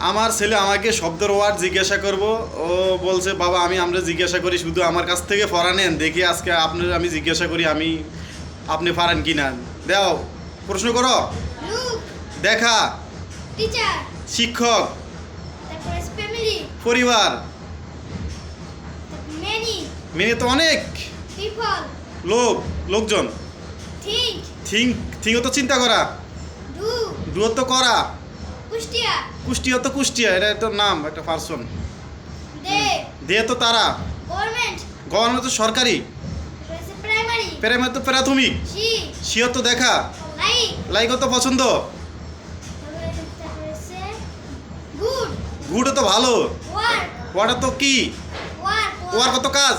আমার ছেলে আমাকে শব্দের ওয়ার্ড জিজ্ঞাসা করব। ও বলছে বাবা আমি আমরা জিজ্ঞাসা করি শুধু আমার কাছ থেকে পড়া নেন দেখি আজকে আপনার আমি জিজ্ঞাসা করি আমি আপনি পারেন কি না দেও প্রশ্ন করো। দেখা। শিক্ষক। পরিবার। মেনি তো অনেক। লোক লোকজন। থিঙ্ক থিঙ্ক তো চিন্তা করা। ডু দূরত্ব করা। কুষ্টিয়া। কুষ্টিয়া তো কুষ্টিয়া এটা একটা নাম একটা পার্সন দে। দিয়ে তো তারা। গভর্নমেন্ট গভর্নমেন্ট তো সরকারি। রয়েছে প্রাইমারি তো প্রাথমিক। সি। সিও তো দেখা। লাইক লাইকও তো পছন্দ? গুড। গুডও তো ভালো। ওয়ার্ক ওয়াটা তো কি? ওয়ার্ক ওয়ার। কত কাজ?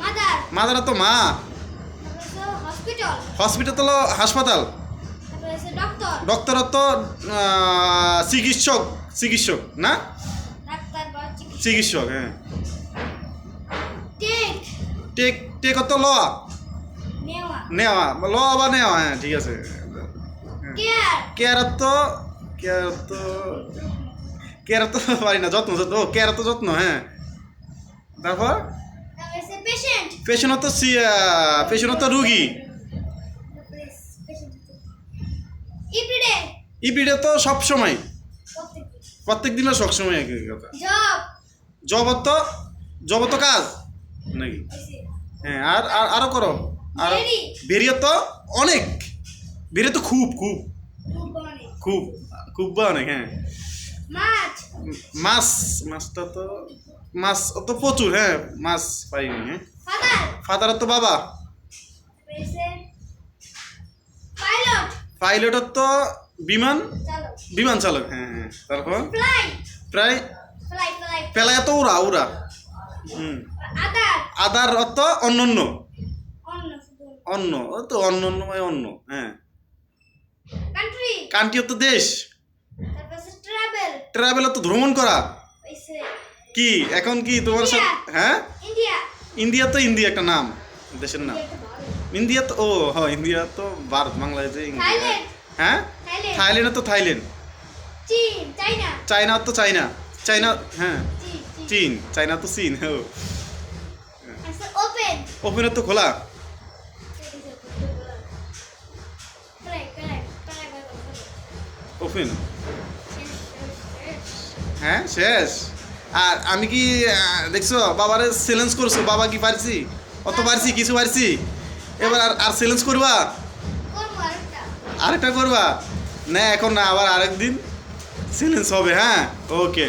মাদার। মাদারা তো মা। হসপিটাল। হসপিটাল তো হাসপাতাল ডক্টর ডক্টর তো আহ, চিকিৎসক চিকিৎসক না? চিকিৎসক হ্যাঁ। টেক। টেক তো ল। নেওয়া। ল বা নেওয়া হ্যাঁ ঠিক আছে। কেয়ার। তো কেয়ার তো কেয়ার তো পারি না যত্ন যত্ন ও কেয়ার তো যত্ন হ্যাঁ। তারপর? পেশেন্ট তো পেশেন্ট তো রুগী। ইপিডে তো সব সময় প্রত্যেক দিনও সব সময় একই কথা। জব তো জব তো কাজ? নাকি? হ্যাঁ আর আর আরও করো। আর. বেরিয়ে তো অনেক। বেরিয়ে তো খুব খুব। খুব খুব বা অনেক হ্যাঁ। মাছ। মাছ মাছটা তো মাছ তো প্রচুর হ্যাঁ। মাছ পাইনি হ্যাঁ। ফাদার। তো বাবা। পাইলট। পাইলটের তো বিমান? বিমান চালক হ্যাঁ হ্যাঁ তারপর? প্রায়? পেলায় তো উড়া উড়া হুম। আদার অর্থ অন্য অন্য তো অন্য অন্য মানে অন্য হ্যাঁ। কান্ট্রি তো দেশ। ট্রাভেল তো ভ্রমণ করা। কি? এখন কি তোমার সাথে হ্যাঁ? ইন্ডিয়া ইন্ডিয়া তো ইন্ডিয়া একটা নাম দেশের নাম। ইন্ডিয়া তো ও হ্যাঁ ইন্ডিয়া তো ভারত বাংলাদেশে হ্যাঁ? থাইল্যান্ড। তো থাইল্যান্ড। চায়না তো চায়না চায়না হ্যাঁ। চীন চায়না তো চীন হ্যাঁ ওপেন। ওপেনের তো খোলা। ওপেন। হ্যাঁ শেষ। আর আমি কি দেখছ বাবারে চ্যালেঞ্জ করছ বাবা কি পারছি? অত পারছি। কিছু পারছি? এবার আর আর চ্যালেঞ্জ করবা? আরেকটা করবা? না এখন না আবার আরেকদিন চ্যালেঞ্জ হবে হ্যাঁ? ওকে